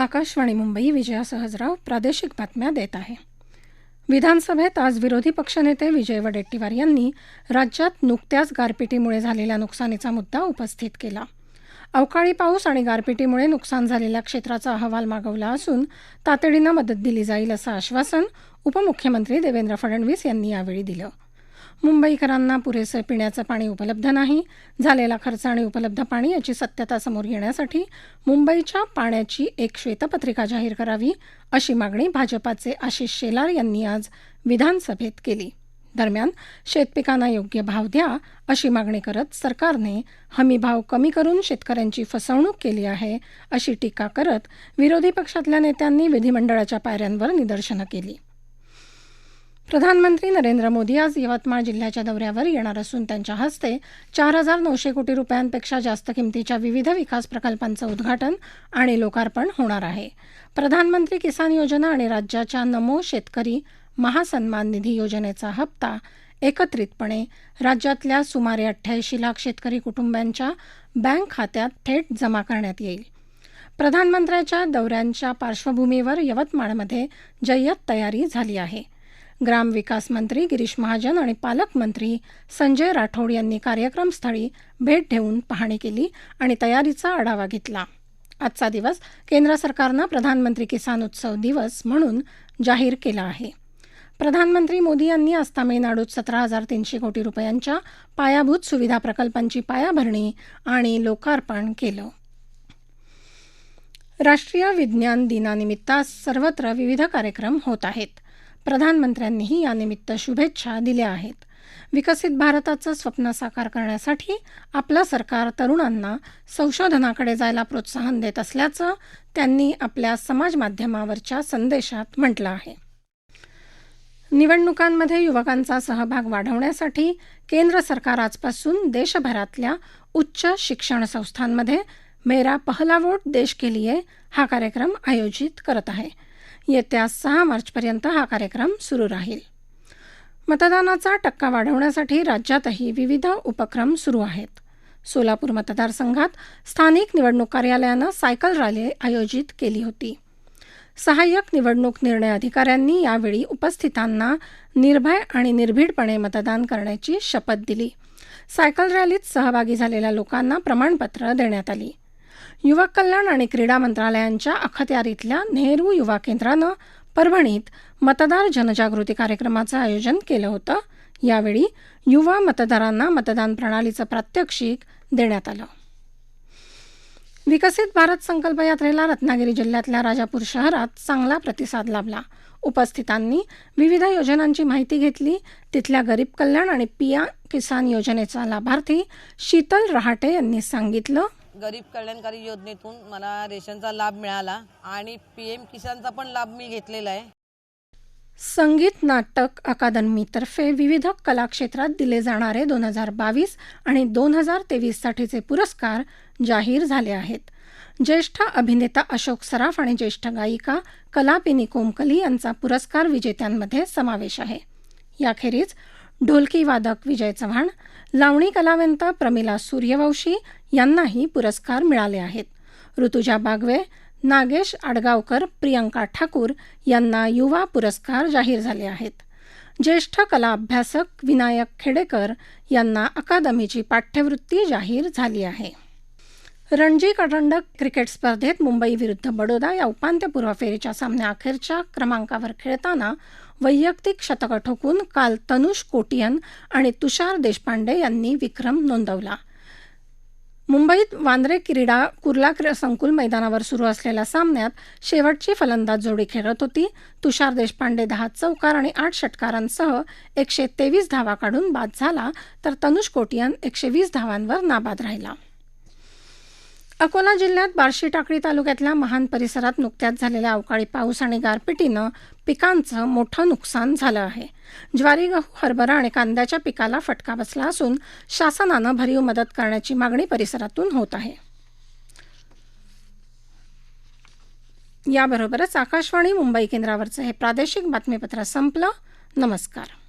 आकाशवाणी मुंबई विजया सहजराव प्रादेशिक बातम्या देत आहे. विधानसभेत आज विरोधी पक्षनेते विजय वडेट्टीवार यांनी राज्यात नुकत्याच गारपिटीमुळे झालेल्या नुकसानीचा मुद्दा उपस्थित केला. अवकाळी पाऊस आणि गारपिटीमुळे नुकसान झालेल्या क्षेत्राचा अहवाल मागवला असून तातडीनं मदत दिली जाईल असं आश्वासन उपमुख्यमंत्री देवेंद्र फडणवीस यांनी यावेळी दिलं. मुंबईकरांना पुरेसं पिण्याचं पाणी उपलब्ध नाही. झालेला खर्च आणि उपलब्ध पाणी याची सत्यता समोर येण्यासाठी मुंबईच्या पाण्याची एक श्वेतपत्रिका जाहीर करावी अशी मागणी भाजपाचे आशिष शेलार यांनी आज विधानसभेत केली. दरम्यान शेतपिकांना योग्य भाव द्या अशी मागणी करत सरकारने हमी भाव कमी करून शेतकऱ्यांची फसवणूक केली आहे अशी टीका करत विरोधी पक्षातल्या नेत्यांनी विधिमंडळाच्या पायऱ्यांवर निदर्शनं केली. प्रधानमंत्री नरेंद्र मोदी आज यवतमाळ जिल्ह्याच्या दौऱ्यावर येणार असून त्यांच्या हस्ते चार हजार नऊशे कोटी रुपयांपेक्षा जास्त किमतीच्या विविध विकास प्रकल्पांचं उद्घाटन आणि लोकार्पण होणार आहे. प्रधानमंत्री किसान योजना आणि राज्याच्या नमो शेतकरी महासन्मान निधी योजनेचा हप्ता एकत्रितपणे राज्यातल्या सुमारे अठ्ठ्याऐंशी लाख शेतकरी कुटुंबांच्या बँक खात्यात थेट जमा करण्यात येईल. प्रधानमंत्र्यांच्या दौऱ्यांच्या पार्श्वभूमीवर यवतमाळमध्ये जय्यत तयारी झाली आहे. ग्रामविकास मंत्री गिरीश महाजन आणि पालकमंत्री संजय राठोड यांनी कार्यक्रमस्थळी भेट देऊन पाहणी केली आणि तयारीचा आढावा घेतला. आजचा दिवस केंद्र सरकारनं प्रधानमंत्री किसान उत्सव दिवस म्हणून जाहीर केला आहे. प्रधानमंत्री मोदी यांनी आज तामिळनाडूत सतरा हजार तीनशे कोटी रुपयांच्या पायाभूत सुविधा प्रकल्पांची पायाभरणी आणि लोकार्पण केलं. राष्ट्रीय विज्ञान दिनानिमित्त सर्वत्र विविध कार्यक्रम होत आहेत. प्रधानमंत्र्यांनीही यानिमित्त शुभेच्छा दिल्या आहेत. विकसित भारताचं स्वप्न साकार करण्यासाठी आपलं सरकार तरुणांना संशोधनाकडे जायला प्रोत्साहन देत असल्याचं त्यांनी आपल्या समाजमाध्यमावरच्या संदेशात म्हटलं आहे. निवडणुकांमध्ये युवकांचा सहभाग वाढवण्यासाठी केंद्र सरकार आजपासून देशभरातल्या उच्च शिक्षण संस्थांमध्ये मेरा पहला वोट देश के लिए हा कार्यक्रम आयोजित करत आहे. येत्या सहा मार्चपर्यंत हा कार्यक्रम सुरू राहील. मतदानाचा टक्का वाढवण्यासाठी राज्यातही विविध उपक्रम सुरू आहेत. सोलापूर मतदारसंघात स्थानिक निवडणूक कार्यालयानं सायकल रॅली आयोजित केली होती. सहाय्यक निवडणूक निर्णय अधिकाऱ्यांनी यावेळी उपस्थितांना निर्भय आणि निर्भीडपणे मतदान करण्याची शपथ दिली. सायकल रॅलीत सहभागी झालेल्या लोकांना प्रमाणपत्र देण्यात आली. युवक कल्याण आणि क्रीडा मंत्रालयांच्या अखत्यारीतल्या नेहरू युवा केंद्रानं परभणीत मतदार जनजागृती कार्यक्रमाचं आयोजन केलं होतं. यावेळी युवा मतदारांना मतदान प्रणालीचं प्रात्यक्षिक देण्यात आलं. विकसित भारत संकल्प यात्रेला रत्नागिरी जिल्ह्यातल्या राजापूर शहरात चांगला प्रतिसाद लाभला. उपस्थितांनी विविध योजनांची माहिती घेतली. तिथल्या गरीब कल्याण आणि पिया किसान योजनेचा लाभार्थी शीतल रहाटे यांनी सांगितलं. गरीब कल्याणकारी योजनेतून मला रेशनचा लाभ मिळाला आणि पी एम किसानचा पण लाभ मी घेतलेला आहे. संगीत नाटक अकादमीतर्फे विविध कलाक्षेत्रात दिले जाणारे दोन हजार बावीस आणि दोन हजार तेवीससाठीचे पुरस्कार जाहीर झाले आहेत. ज्येष्ठ अभिनेता अशोक सराफ आणि ज्येष्ठ गायिका कलापिनी कोमकली यांचा पुरस्कार विजेत्यांमध्ये समावेश आहे. याखेरीज ढोलकी वादक विजय चव्हाण लावणी कलावंत प्रमिला सूर्यवंशी यांनाही पुरस्कार मिळाले आहेत. ऋतुजा बागवे नागेश आडगावकर प्रियंका ठाकूर यांना युवा पुरस्कार जाहीर झाले आहेत. ज्येष्ठ कला अभ्यासक विनायक खेडेकर यांना अकादमीची पाठ्यवृत्ती जाहीर झाली आहे. रणजी करंडक क्रिकेट स्पर्धेत मुंबई विरुद्ध बडोदा या उपांत्यपूर्व फेरीच्या सामन्याअखेरच्या क्रमांकावर खेळताना वैयक्तिक शतकं ठोकून काल तनुष कोटियन आणि तुषार देशपांडे यांनी विक्रम नोंदवला. मुंबईत वांद्रे क्रीडा कुर्ला संकुल मैदानावर सुरू असलेल्या सामन्यात शेवटची फलंदाज जोडी खेळत होती. तुषार देशपांडे दहा चौकार आणि आठ षटकारांसह एकशे तेवीस धावा काढून बाद झाला तर तनुष कोटियन एकशे वीस धावांवर नाबाद राहिला. अकोला जिल्ह्यात बार्शी टाकळी तालुक्यातल्या महान परिसरात नुकत्याच झालेल्या अवकाळी पाऊस आणि गारपिटीनं पिकांचं मोठं नुकसान झालं आहे. ज्वारी गहू हरभरा आणि कांद्याच्या पिकाला फटका बसला असून शासनानं भरीव मदत करण्याची मागणी परिसरातून होत आहे. याबरोबरच आकाशवाणी मुंबई केंद्रावरचं हे प्रादेशिक बातमीपत्र संपलं. नमस्कार.